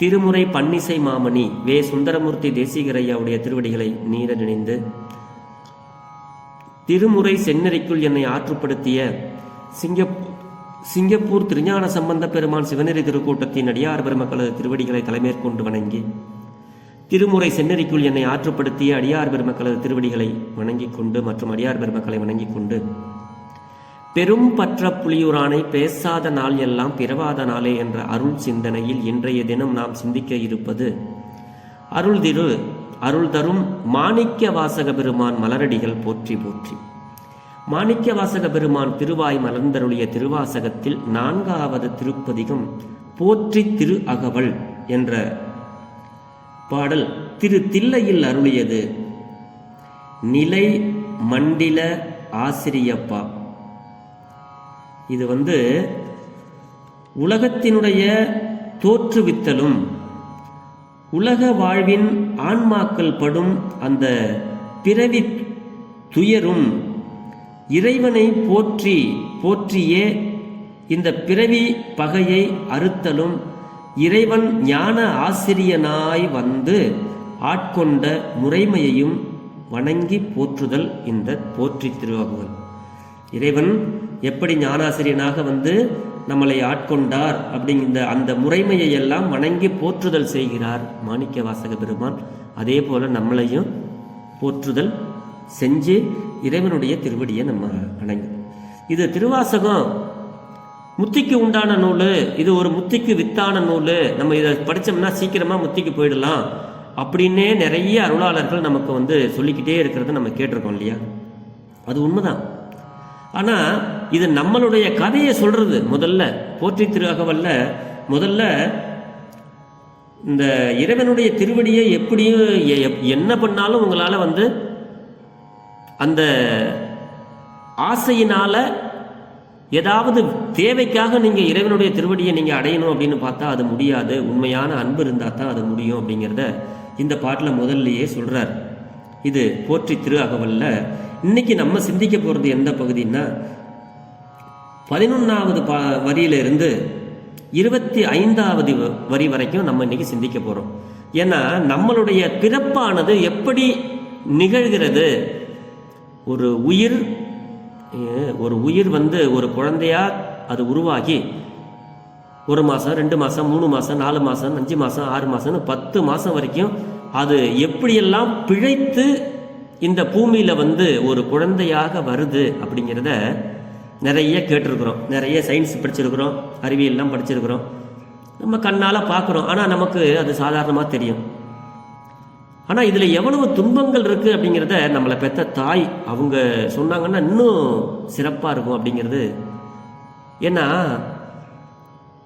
திருமுறை பன்னிசை மாமணி வே. சுந்தரமூர்த்தி தேசிகரையாவுடைய திருவடிகளை நீர நினைந்து திருமுறை செந்நெறிக்குள் என்னை ஆற்றுப்படுத்திய சிங்கப் சிங்கப்பூர் திருஞான சம்பந்த பெருமான் சிவநெறி திருக்கூட்டத்தின் அடியார் பெருமக்களது திருவடிகளை தலைமேற்கொண்டு வணங்கி திருமுறை செந்நெறிக்குள் என்னை ஆற்றுப்படுத்திய அடியார் பெருமக்களது திருவடிகளை வணங்கிக் கொண்டு மற்றும் அடியார் பெருமக்களை வணங்கிக் கொண்டு பெரும் பற்ற புலியூரானை பேசாத நாள் எல்லாம் பிறவாத நாளே என்ற அருள் சிந்தனையில் இன்றைய தினம் நாம் சிந்திக்க இருப்பது அருள் திரு அருள் தரும் மாணிக்க வாசக பெருமான் மலரடிகள் போற்றி போற்றி. மாணிக்க வாசக பெருமான் திருவாய் மலர்ந்தருளிய திருவாசகத்தில் நான்காவது திருப்பதிகம் போற்றி திரு அகவல் என்ற பாடல் திரு தில்லையில் அருளியது. நிலை மண்டில ஆசிரியப்பா. இது வந்து உலகத்தினுடைய தோற்றுவித்தலும் உலக வாழ்வின் ஆன்மாக்கள் படும் அந்த பிறவி துயரும் இறைவனை போற்றி போற்றியே இந்த பிறவி பகையை அறுத்தலும் இறைவன் ஞான ஆசிரியனாய் வந்து ஆட்கொண்ட முறைமையையும் வணங்கி போற்றுதல் இந்த போற்றி திருவாகுவல் இறைவன் எப்படி ஞானாசிரியனாக வந்து நம்மளை ஆட்கொண்டார் அப்படிங்கிற அந்த முறைமையை எல்லாம் வணங்கி போற்றுதல் செய்கிறார் மாணிக்க வாசக பெருமான். அதே போல நம்மளையும் போற்றுதல் செஞ்சு இறைவனுடைய திருவடியை நம்ம வணங்கு. இது திருவாசகம். முத்திக்கு உண்டான நூல் இது ஒரு முத்திக்கு வித்தான நூல். நம்ம இதை படித்தோம்னா சீக்கிரமாக முத்திக்கு போயிடலாம் அப்படின்னே நிறைய அருளாளர்கள் நமக்கு வந்து சொல்லிக்கிட்டே இருக்கிறத நம்ம கேட்டிருக்கோம் இல்லையா? அது உண்மைதான். ஆனால் இது நம்மளுடைய கதையை சொல்கிறது முதல்ல போற்றி திரு அகவல்ல முதல்ல இந்த இறைவனுடைய திருவடியை எப்படியும் எப்- என்ன பண்ணாலும் உங்களால் வந்து அந்த ஆசையினால் ஏதாவது தேவைக்காக நீங்கள் இறைவனுடைய திருவடியை நீங்கள் அடையணும் அப்படின்னு பார்த்தா அது முடியாது. உண்மையான அன்பு இருந்தால் தான் அது முடியும் அப்படிங்கிறத இந்த பாட்டில் முதல்லையே சொல்கிறார் இது போற்றி திரு அகவல்ல இன்னைக்கு நம்ம சிந்திக்க போகிறது எந்த பகுதின்னா பதினொன்றாவது பா வரியிலிருந்து இருபத்தி ஐந்தாவது வ- வரி வரைக்கும் நம்ம இன்னைக்கு சிந்திக்க போகிறோம் ஏன்னா நம்மளுடைய பிறப்பானது எப்படி நிகழ்கிறது? ஒரு உயிர் ஒரு உயிர் வந்து ஒரு குழந்தையா அது உருவாகி ஒரு மாதம் ரெண்டு மாதம் மூணு மாதம் நாலு மாதம் அஞ்சு மாதம் ஆறு மாதம்னு பத்து மாதம் வரைக்கும் அது எப்படியெல்லாம் பிழைத்து இந்த பூமியில் வந்து ஒரு குழந்தையாக வருது அப்படிங்கிறத நிறைய கேட்டிருக்கிறோம். நிறைய சயின்ஸ் படிச்சிருக்கிறோம். அறிவியல்லாம் படிச்சிருக்கிறோம். நம்ம கண்ணால் பார்க்குறோம். ஆனால் நமக்கு அது சாதாரணமாக தெரியும். ஆனால் இதில் எவ்வளவு துன்பங்கள் இருக்குது அப்படிங்கிறத நம்மளை பெத்த தாய் அவங்க சொன்னாங்கன்னா இன்னும் சிறப்பாக இருக்கும் அப்படிங்கிறது. ஏன்னா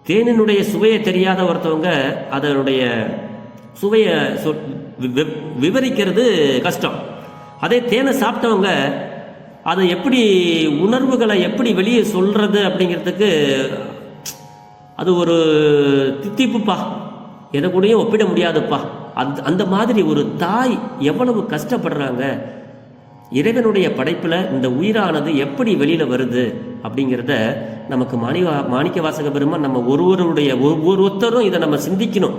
தேனினுடைய சுவையை தெரியாத ஒருத்தவங்க அதனுடைய சுவையை சொ- வி- விவரிக்கிறது கஷ்டம். அதே தேனை சாப்பிட்டவங்க அதை எப்படி உணர்வுகளை எப்படி வெளியே சொல்றது அப்படிங்கிறதுக்கு அது ஒரு தித்திப்புப்பா. எதை கூடயும் ஒப்பிட முடியாதுப்பா. அந்த அந்த மாதிரி ஒரு தாய் எவ்வளவு கஷ்டப்படுறாங்க? இறைவனுடைய படைப்பில் இந்த உயிரானது எப்படி வெளியில் வருது அப்படிங்கிறத நமக்கு மாணிவா மாணிக்க வாசக பெருமான் நம்ம ஒருவருடைய ஒவ்வொருத்தரும் இதை நம்ம சிந்திக்கணும்.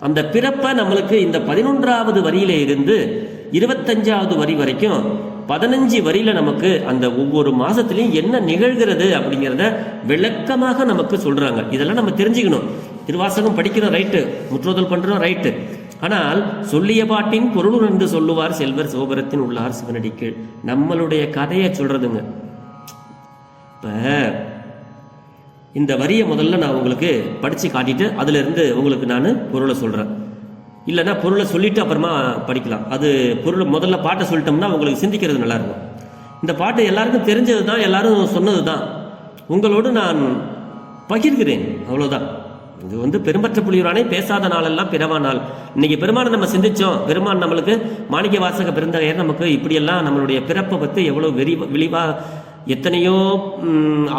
அந்த பிறப்பை நம்மளுக்கு இந்த பதினொன்றாவது வரியில இருந்து இருபத்தஞ்சாவது வரி வரைக்கும் பதினஞ்சு வரியில் நமக்கு அந்த ஒவ்வொரு மாதத்துலையும் என்ன நிகழ்கிறது அப்படிங்கிறத விளக்கமாக நமக்கு சொல்கிறாங்க இதெல்லாம் நம்ம தெரிஞ்சுக்கணும். திருவாசகம் படிக்கிறோம் ரைட்டு முற்றுதல் பண்ணுறோம் ரைட்டு. ஆனால் சொல்லிய பாட்டின் பொருள் என்று சொல்லுவார் செல்வர் சோபரத்தின் உள்ளார் சிவனடிக்கு நம்மளுடைய கதையை சொல்கிறதுங்க இப்போ இந்த வரியை முதல்ல நான் உங்களுக்கு படித்து காட்டிட்டு அதிலிருந்து உங்களுக்கு நான் பொருளை சொல்கிறேன் இல்லைன்னா பொருளை சொல்லிட்டு அப்புறமா படிக்கலாம். அது பொருள் முதல்ல பாட்டை சொல்லிட்டோம்னா உங்களுக்கு சிந்திக்கிறது நல்லாயிருக்கும். இந்த பாட்டு எல்லாருக்கும் தெரிஞ்சது தான் எல்லாரும் சொன்னது தான். உங்களோடு நான் பகிர்கிறேன். அவ்வளோதான் இது வந்து பெரும்பற்ற புலியூரானே பேசாத நாளெல்லாம் பிறவா நாள். இன்னைக்கு பெருமானை நம்ம சிந்திச்சோம். பெருமான் நம்மளுக்கு மாணிக்க வாசக பிறந்தகையர் நமக்கு இப்படியெல்லாம் நம்மளுடைய பிறப்பை பற்றி எவ்வளோ வெறி விழிவாக எத்தனையோ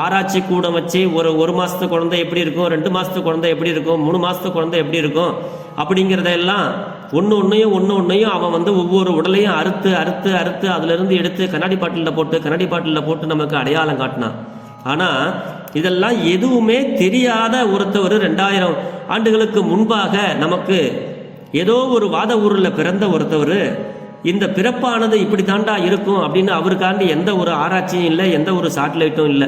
ஆராய்ச்சி கூடம் வச்சு ஒரு ஒரு மாதத்து குழந்தை எப்படி இருக்கும் ரெண்டு மாதத்து குழந்தை எப்படி இருக்கும் மூணு மாதத்து குழந்தை எப்படி இருக்கும் அப்படிங்கிறதெல்லாம் ஒன்று ஒன்றையும் ஒன்று ஒன்றையும் அவன் வந்து ஒவ்வொரு உடலையும் அறுத்து அறுத்து அறுத்து அதுலேருந்து எடுத்து கண்ணாடி பாட்டிலில் போட்டு கண்ணாடி பாட்டிலில் போட்டு நமக்கு அடையாளம் காட்டினான். ஆனால் இதெல்லாம் எதுவுமே தெரியாத ஒருத்தவர் ரெண்டாயிரம் ஆண்டுகளுக்கு முன்பாக நமக்கு ஏதோ ஒரு வாத ஊரில் பிறந்த ஒருத்தவர் இந்த பிறப்பானது இப்படி தாண்டா இருக்கும் அப்படின்னு அவருக்காண்டி எந்த ஒரு ஆராய்ச்சியும் இல்லை எந்த ஒரு சாட்டிலைட்டும் இல்லை.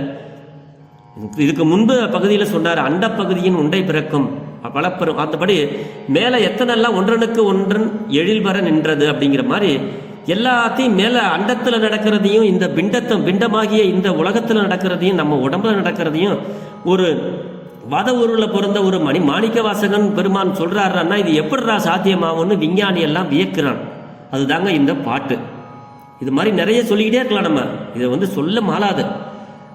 இதுக்கு முன்பு பகுதியில் சொன்னார் அண்ட பகுதியின் உண்டை பிறக்கும். வளப்பெறும். அந்தபடி மேலே எத்தனைலாம் ஒன்றனுக்கு ஒன்றன் எழில் வர நின்றது அப்படிங்கிற மாதிரி எல்லாத்தையும் மேலே அண்டத்தில் நடக்கிறதையும் இந்த பிண்டத்தை பிண்டமாகிய இந்த உலகத்தில் நடக்கிறதையும் நம்ம உடம்புல நடக்கிறதையும் ஒரு வத ஊரில் பிறந்த ஒரு மணி மாணிக்க வாசகன் பெருமான் சொல்றாருன்னா இது எப்படிடா சாத்தியமாகும்னு விஞ்ஞானி எல்லாம் வியக்கிறான். அதுதாங்க இந்த பாட்டு. இது மாதிரி நிறைய சொல்லிக்கிட்டே இருக்கலாம் நம்ம. இதை வந்து சொல்ல மாலாது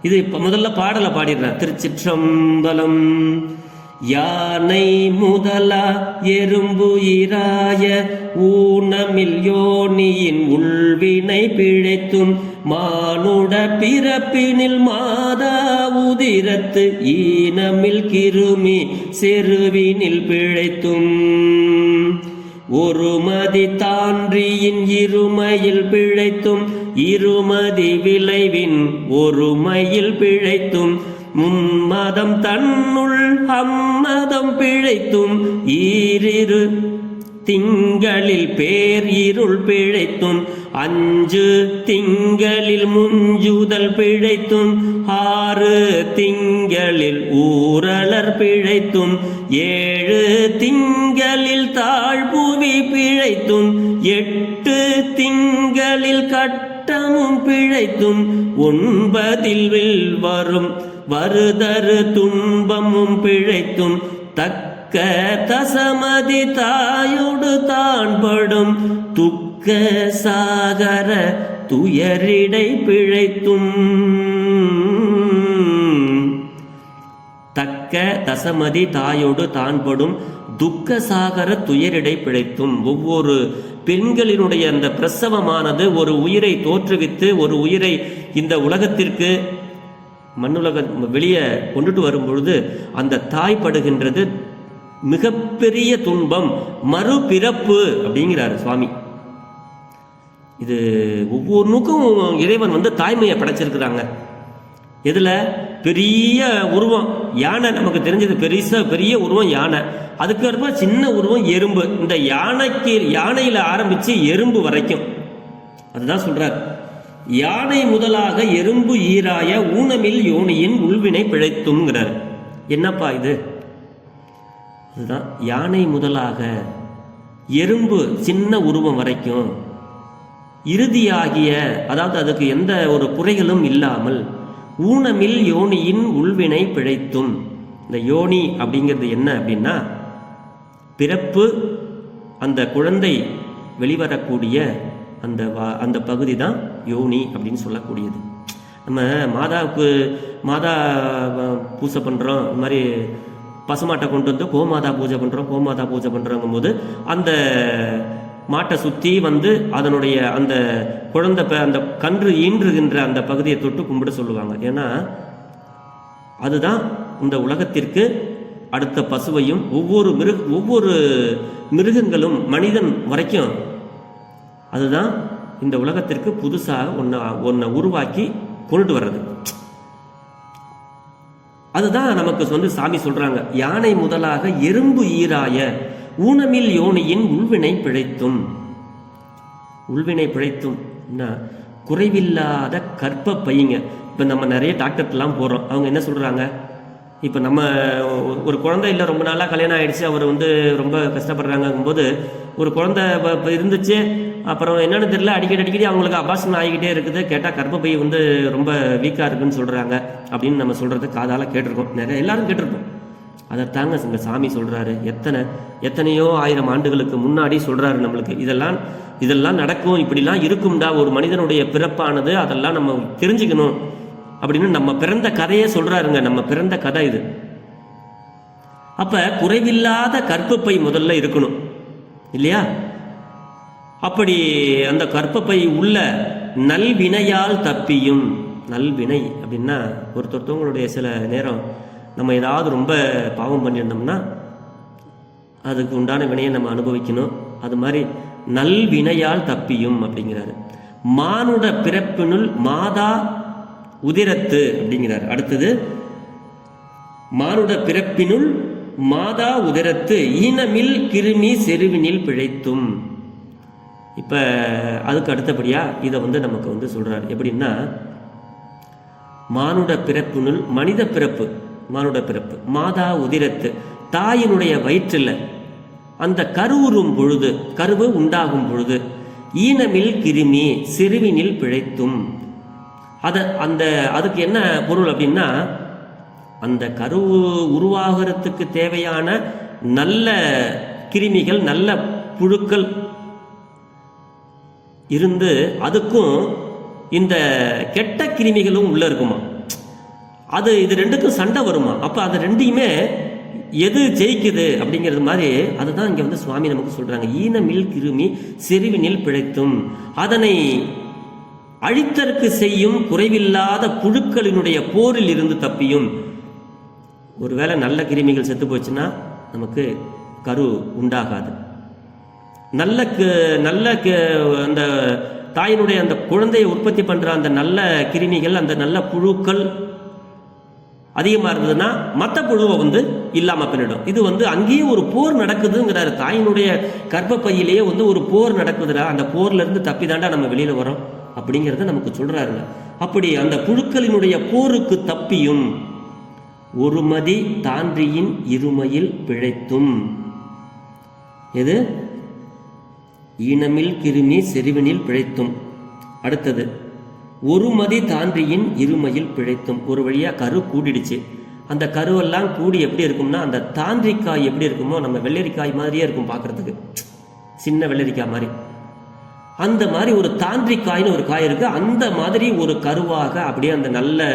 இது இப்போ முதல்ல பாடலை பாடிடுறேன். திருச்சிற்றம்பலம் யானை முதலா எறும்பு இராய ஊனமில் யோனியின் உள்வினை பிழைத்தும் மானுட பிறப்பினில் மாதா உதிரத்து ஈனமில் கிருமி செருவினில் பிழைத்தும். ஒருமதி தான்றியின் இருமையில் பிழைத்தும் இருமதி விளைவின் ஒருமையில் பிழைத்தும் மும்மதம் தன்னுள் அம்மதம் பிழைத்தும் ஈரிரு திங்களில் பேர் இருள் பிழைத்தும் அஞ்சு திங்களில் முஞ்சுதல் பிழைத்தும் ஆறு திங்களில் ஊரலர் பிழைத்தும் ஏழு திங்களில் தாழ்புவி பிழைத்தும் எட்டு திங்களில் கட்டமும் பிழைத்தும் ஒன்பதில் வில் வரும் வருதரு துன்பமும் பிழைத்தும் தக்க தசமதி தாயோடு தான்படும் துக்க சாகர துயரிடை பிழைத்தும். தக்க தசமதி தாயோடு தான்படும் துக்க சாகர துயரிடை பிழைத்தும். ஒவ்வொரு பெண்களினுடைய அந்த பிரசவமானது ஒரு உயிரை தோற்றுவித்து ஒரு உயிரை இந்த உலகத்திற்கு மண்ணுலக வெளியே கொண்டுட்டு வரும்பொழுது அந்த தாய் படுகின்றது மிகப்பெரிய துன்பம் மறுபிறப்பு அப்படிங்கிறாரு சுவாமி. இது ஒவ்வொன்றுக்கும் இறைவன் வந்து தாய்மையை படைச்சிருக்கிறாங்க. இதில் பெரிய உருவம். யானை நமக்கு தெரிஞ்சது பெருசாக பெரிய உருவம் யானை. அதுக்கு சின்ன உருவம் எறும்பு. இந்த யானைக்கு யானையில் ஆரம்பித்து எறும்பு வரைக்கும். அதுதான் சொல்கிறார் யானை முதலாக எறும்பு ஈராய ஊனமில் யோனியின் உள்வினை பிழைத்துங்கிறார் என்னப்பா இது? இதுதான் யானை முதலாக எறும்பு சின்ன உருவம் வரைக்கும் இறுதியாகிய அதாவது அதுக்கு எந்த ஒரு குறைகளும் இல்லாமல் ஊனமில் யோனியின் உள்வினை பிழைத்தும். இந்த யோனி அப்படிங்கிறது என்ன அப்படின்னா பிறப்பு அந்த குழந்தை வெளிவரக்கூடிய அந்த வா- அந்த பகுதி தான் யோனி அப்படின்னு சொல்லக்கூடியது. நம்ம மாதாவுக்கு மாதா பூஜை பண்ணுறோம் இந்த மாதிரி பசுமாட்டை கொண்டு வந்து கோமாதா பூஜை பண்ணுறோம் கோமாதா பூஜை பண்ணுறோங்கும் போது அந்த மாட்டை சுற்றி வந்து அதனுடைய அந்த குழந்தை அந்த கன்று ஈன்றுகின்ற அந்த பகுதியை தொட்டு கும்பிட சொல்லுவாங்க. ஏன்னா அதுதான் இந்த உலகத்திற்கு அடுத்த பசுவையும் ஒவ்வொரு மிருக ஒவ்வொரு மிருகங்களும் மனிதன் வரைக்கும் அதுதான் இந்த உலகத்திற்கு புதுசாக ஒன்றை ஒன்றை உருவாக்கி கொண்டுட்டு வர்றது. அதுதான் நமக்கு வந்து சாமி சொல்றாங்க யானை முதலாக எறும்பு ஈராய ஊனமில் யோனியின் உள்வினை பிழைத்தும். உள்வினை பிழைத்தும். என்ன? குறைவில்லாத கற்ப பையங்க இப்போ நம்ம நிறைய டாக்டர்லாம் போகிறோம் அவங்க என்ன சொல்கிறாங்க இப்போ நம்ம ஒரு குழந்தை இல்லை ரொம்ப நாளாக கல்யாணம் ஆகிடுச்சு அவர் வந்து ரொம்ப கஷ்டப்படுறாங்கும்போது ஒரு குழந்தை இருந்துச்சு அப்புறம் என்னென்னு தெரியல அடிக்கடி அடிக்கடி அவங்களுக்கு அபாசனம் ஆகிக்கிட்டே இருக்குது. கேட்டால் கர்ப்பப்பை வந்து ரொம்ப வீக்காக இருக்குன்னு சொல்கிறாங்க அப்படின்னு நம்ம சொல்கிறது காதால் கேட்டிருக்கோம். நிறைய எல்லாரும் கேட்டிருப்போம் அதைத்தாங்க இங்கே சாமி சொல்கிறாரு எத்தனை எத்தனையோ ஆயிரம் ஆண்டுகளுக்கு முன்னாடி சொல்கிறாரு நம்மளுக்கு. இதெல்லாம் இதெல்லாம் நடக்கும் இப்படிலாம் இருக்கும்டா. ஒரு மனிதனுடைய பிறப்பானது அதெல்லாம் நம்ம தெரிஞ்சுக்கணும் அப்படின்னு நம்ம பிறந்த கதையே சொல்கிறாருங்க நம்ம பிறந்த கதை இது. அப்போ குறைவில்லாத கற்பப்பை முதல்ல இருக்கணும். இல்லையா? அப்படி அந்த கற்பப்பை உள்ள நல்வினையால் தப்பியும். நல்வினை அப்படின்னா ஒருத்தொருத்தவங்களுடைய சில நேரம் நம்ம ஏதாவது ரொம்ப பாவம் பண்ணியிருந்தோம்னா அதுக்கு உண்டான வினையை நம்ம அனுபவிக்கணும். அது மாதிரி நல்வினையால் தப்பியும் அப்படிங்கிறாரு. மானுட பிறப்பினுள் மாதா உதிரத்து அப்படிங்கிறார். அடுத்தது மானுட பிறப்பினுள் மாதா உதிரத்து ஈனமில் கிருமி செருவினில் பிழைத்தும். இப்போ அதுக்கு அடுத்தபடியாக இதை வந்து நமக்கு வந்து சொல்கிறார் எப்படின்னா மானுட பிறப்புனுள் மனித பிறப்பு மானுட பிறப்பு மாதா உதிரத்து தாயினுடைய வயிற்றில் அந்த கருவுறும் பொழுது கருவு உண்டாகும் பொழுது ஈனமில் கிருமி சிறுவினில் பிழைத்தும். அதை அந்த அதுக்கு என்ன பொருள் அப்படின்னா அந்த கருவு உருவாகிறதுக்கு தேவையான நல்ல கிருமிகள் நல்ல புழுக்கள் இருந்து அதுக்கும் இந்த கெட்ட கிருமிகளும் உள்ள இருக்குமா? அது இது ரெண்டுக்கும் சண்டை வருமா? அப்போ அது ரெண்டையுமே எது ஜெயிக்குது அப்படிங்கிறது மாதிரி அதுதான் இங்கே வந்து சுவாமி நமக்கு சொல்கிறாங்க ஈனமில் கிருமி செருவினில் பிழைத்தும். அதனை அழித்தற்கு செய்யும் குறைவில்லாத புழுக்களினுடைய போரில் இருந்து தப்பியும். ஒருவேளை நல்ல கிருமிகள் செத்து போச்சுன்னா நமக்கு கரு உண்டாகாது. நல்ல க- நல்ல க- அந்த தாயினுடைய அந்த குழந்தையை உற்பத்தி பண்ணுற அந்த நல்ல கிருமிகள் அந்த நல்ல புழுக்கள் அதிகமாக இருந்ததுன்னா மற்ற புழுவை வந்து இல்லாமல் பண்ணிடும் இது வந்து அங்கேயும் ஒரு போர் நடக்குதுங்கிறாரு தாயினுடைய கர்ப்பப்பையிலேயே வந்து ஒரு போர் நடக்குதுடா. அந்த போர்லேருந்து தப்பி தாண்டா நம்ம வெளியில் வரோம் அப்படிங்கிறத நமக்கு சொல்கிறாருங்க அப்படி அந்த புழுக்களினுடைய போருக்கு தப்பியும் ஒருமதி தான்றியின் இருமையில் பிழைத்தும். எது? ஈனமில் கிருமி செருவினில் பிழைத்தும். அடுத்தது ஒரு மதி தாண்டியின் இருமையில் பிழைத்தும். ஒரு வழியாக கரு கூடிடுச்சு. அந்த கருவெல்லாம் கூடி எப்படி இருக்கும்னா அந்த தாந்திரிக்காய் எப்படி இருக்குமோ நம்ம வெள்ளரிக்காய் மாதிரியே இருக்கும் பார்க்கறதுக்கு சின்ன வெள்ளரிக்காய் மாதிரி. அந்த மாதிரி ஒரு தாந்திரிக்காய்னு ஒரு காய் இருக்கு. அந்த மாதிரி ஒரு கருவாக அப்படியே அந்த நல்ல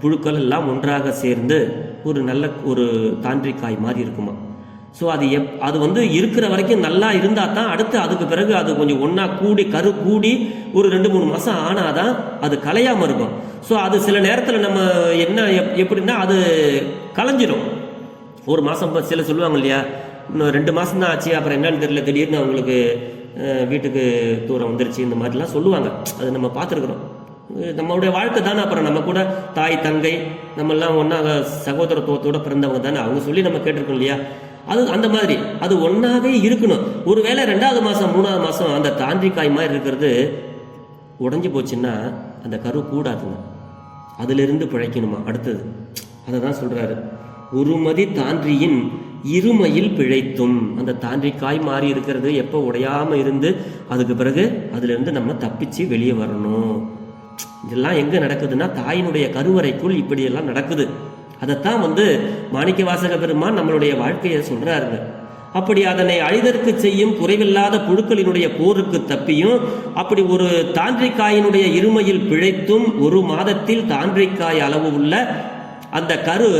புழுக்கள் எல்லாம் ஒன்றாக சேர்ந்து ஒரு நல்ல ஒரு தாந்திரிக்காய் மாதிரி இருக்குமா. ஸோ அது எப் அது வந்து இருக்கிற வரைக்கும் நல்லா இருந்தால் தான் அடுத்து அதுக்கு பிறகு அது கொஞ்சம் ஒன்றா கூடி கரு கூடி ஒரு ரெண்டு மூணு மாதம் ஆனால் தான் அது கலையாமல் இருக்கும். ஸோ அது சில நேரத்தில் நம்ம என்ன எப் எப்படின்னா அது கலைஞ்சிடும் ஒரு மாதம் சில சொல்லுவாங்க இல்லையா இன்னும் ரெண்டு மாதம் தான் ஆச்சு அப்புறம் என்னன்னு தெரியல திடீர்னு அவங்களுக்கு வீட்டுக்கு தூரம் வந்துருச்சு இந்த மாதிரிலாம் சொல்லுவாங்க. அது நம்ம பார்த்துருக்குறோம். நம்மளுடைய வாழ்க்கை தானே அப்புறம் நம்ம கூட தாய் தங்கை நம்மெல்லாம் ஒன்றா சகோதரத்துவத்தோட பிறந்தவங்க தானே. அவங்க சொல்லி நம்ம கேட்டிருக்கோம் இல்லையா அது அந்த மாதிரி. அது ஒன்றாவே இருக்கணும். ஒருவேளை ரெண்டாவது மாதம் மூணாவது மாதம் அந்த தாண்டிக்காய் மாதிரி இருக்கிறது உடஞ்சி போச்சுன்னா அந்த கரு கூடாதுங்க. அதிலிருந்து பிழைக்கணுமா? அடுத்தது. அதை தான் சொல்கிறாரு ஒருமதி தாண்டியின் இருமையில் பிழைத்தும். அந்த தாண்டிக்காய் மாறி இருக்கிறது எப்போ உடையாமல் இருந்து அதுக்கு பிறகு அதுலேருந்து நம்ம தப்பிச்சு வெளியே வரணும். இதெல்லாம் எங்கே நடக்குதுன்னா தாயினுடைய கருவறைக்குள் இப்படியெல்லாம் நடக்குது. அதைத்தான் வந்து மாணிக்க வாசக பெருமான் நம்மளுடைய வாழ்க்கையை சொல்றாருங்க. அப்படி அதனை அழிதற்கு செய்யும் குறைவில்லாத புழுக்களினுடைய போருக்கு தப்பியும் அப்படி ஒரு தாந்திரிக்காயினுடைய இருமையில் பிழைத்தும் ஒரு மாதத்தில் தாந்திரிக்காய் அளவு உள்ள அந்த கரு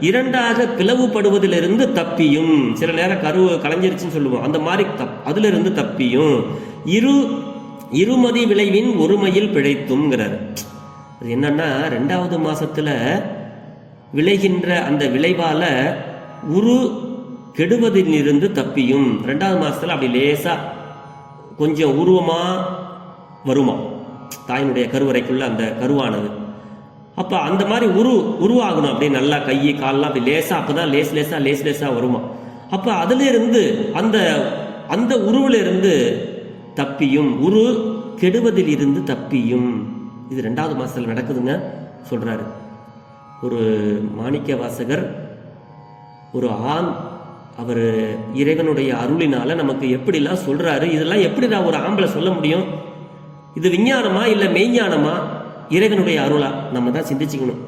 இரண்டாக பிளவுபடுவதிலிருந்து தப்பியும். சில நேரம் கரு கலைஞ்சிருச்சுன்னு சொல்லுவோம். அந்த மாதிரி தப் அதிலிருந்து தப்பியும். இரு இருமதி விளைவின் ஒருமையில் பிழைத்தும்ங்கிறார். அது என்னன்னா ரெண்டாவது மாசத்துல விளைகின்ற அந்த விளைவால உரு கெடுவதிலிருந்து தப்பியும். ரெண்டாவது மாதத்தில் அப்படி லேசா கொஞ்சம் உருவமா வருமா? தாயினுடைய கருவறைக்குள்ள அந்த கருவானது. அப்போ அந்த மாதிரி உரு உருவாகணும் அப்படியே நல்லா கை கால்லாம் அப்படி லேசா அப்பதான் லேஸ் லேசா லேஸ் லேசா வருமா? அப்போ அதுல இருந்து அந்த அந்த உருவில இருந்து தப்பியும் உரு கெடுவதில் இருந்து தப்பியும். இது ரெண்டாவது மாசத்துல நடக்குதுங்க சொல்றாரு. ஒரு மாணிக்க வாசகர் ஒரு ஆண் அவர் இறைவனுடைய அருளினால நமக்கு எப்படிலாம் சொல்றாரு இதெல்லாம் எப்படி நான் ஒரு ஆம்பளை சொல்ல முடியும்? இது விஞ்ஞானமா இல்லை மெய்ஞானமா? இறைவனுடைய அருளா? நம்ம தான் சிந்திச்சுக்கணும்.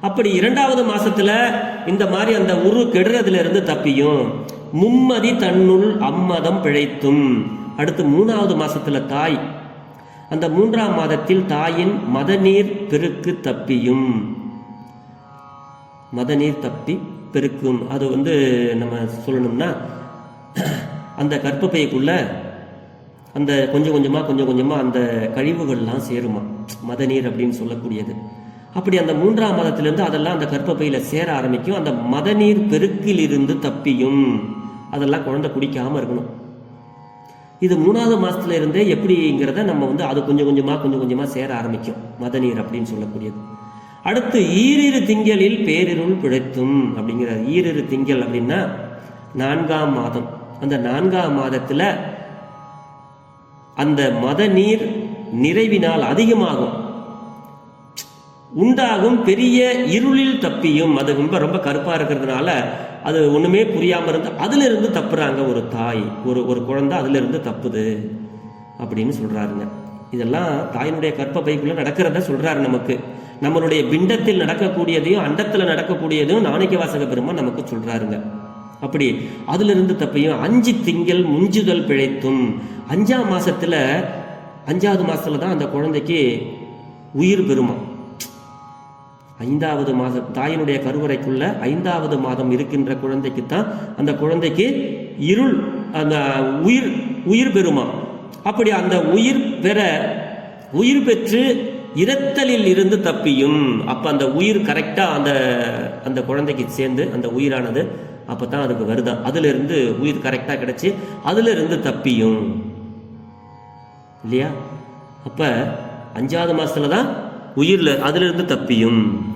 அப்படி இரண்டாவது மாசத்துல இந்த மாதிரி அந்த உரு கெடுறதுல இருந்து தப்பியும். மும்மதி தன்னுள் அம்மதம் பிழைத்தும். அடுத்து மூணாவது மாசத்துல தாய். அந்த மூன்றாம் மாதத்தில் தாயின் மதநீர் பெருக்கு தப்பியும். மதநீர் தப்பி பெருக்கும். அது வந்து நம்ம சொல்லணும்னா அந்த கற்பப்பைக்குள்ளே அந்த கொஞ்சம் கொஞ்சமாக கொஞ்சம் கொஞ்சமாக அந்த கழிவுகள்லாம் சேருமா. மதநீர் அப்படின்னு சொல்லக்கூடியது. அப்படி அந்த மூன்றாம் மாதத்திலிருந்து அதெல்லாம் அந்த கர்ப்பப்பையில் சேர ஆரம்பிக்கும். அந்த மத நீர் பெருக்கிலிருந்து தப்பியும். அதெல்லாம் குழந்தை குடிக்காமல் இருக்கணும். இது மூணாவது மாதத்துல இருந்தே எப்படிங்கிறத நம்ம வந்து அது கொஞ்சம் கொஞ்சமாக கொஞ்சம் கொஞ்சமாக சேர ஆரம்பிக்கும். மதநீர் அப்படின்னு சொல்லக்கூடியது. அடுத்து ஈரிரு திங்களில் பேரிருள் பிழைத்தும் அப்படிங்கிறார். ஈரிரு திங்கள் அப்படின்னா நான்காம் மாதம். அந்த நான்காம் மாதத்துல அந்த மத நீர் நிறைவினால் அதிகமாகும். உண்டாகும் பெரிய இருளில் தப்பியும். அது ரொம்ப ரொம்ப கருப்பா இருக்கிறதுனால அது ஒண்ணுமே புரியாம இருந்து அதுல இருந்து தப்புறாங்க ஒரு தாய். ஒரு ஒரு குழந்தை அதுல இருந்து தப்புது அப்படின்னு சொல்றாருங்க. இதெல்லாம் தாயினுடைய கற்ப கற்பப்பைக்குள்ள நடக்கிறத சொல்றாரு நமக்கு. நம்மளுடைய பிண்டத்தில் நடக்கக்கூடியதையும் அண்டத்தில் நடக்கக்கூடியதையும் நாணய வாசக பெருமான் நமக்கு சொல்றாருங்க. அப்படி அதுல இருந்து தப்பையும் அஞ்சு திங்கள் முஞ்சுதல் பிழைத்தும் அஞ்சாம் மாசத்துல அஞ்சாவது மாசத்துல தான் அந்த குழந்தைக்கு உயிர் பெறுமா ஐந்தாவது மாதம் தாயினுடைய கருவறைக்குள்ள ஐந்தாவது மாதம் இருக்கின்ற குழந்தைக்கு தான் அந்த குழந்தைக்கு இருள் அந்த உயிர் உயிர் பெறுமா அப்படி அந்த உயிர் பெற உயிர் பெற்று இரத்தலில் இருந்து தப்பியும். அப்ப அந்த உயிர் கரெக்டா அந்த அந்த குழந்தைக்கு சேர்ந்து அந்த உயிரானது அப்பதான் அதுக்கு வருதா. அதுல இருந்து உயிர் கரெக்டா கிடைச்சு அதுல இருந்து தப்பியும். இல்லையா? அப்ப அஞ்சாவது மாசத்துல தான் உயிர்ல அதுல இருந்து தப்பியும்.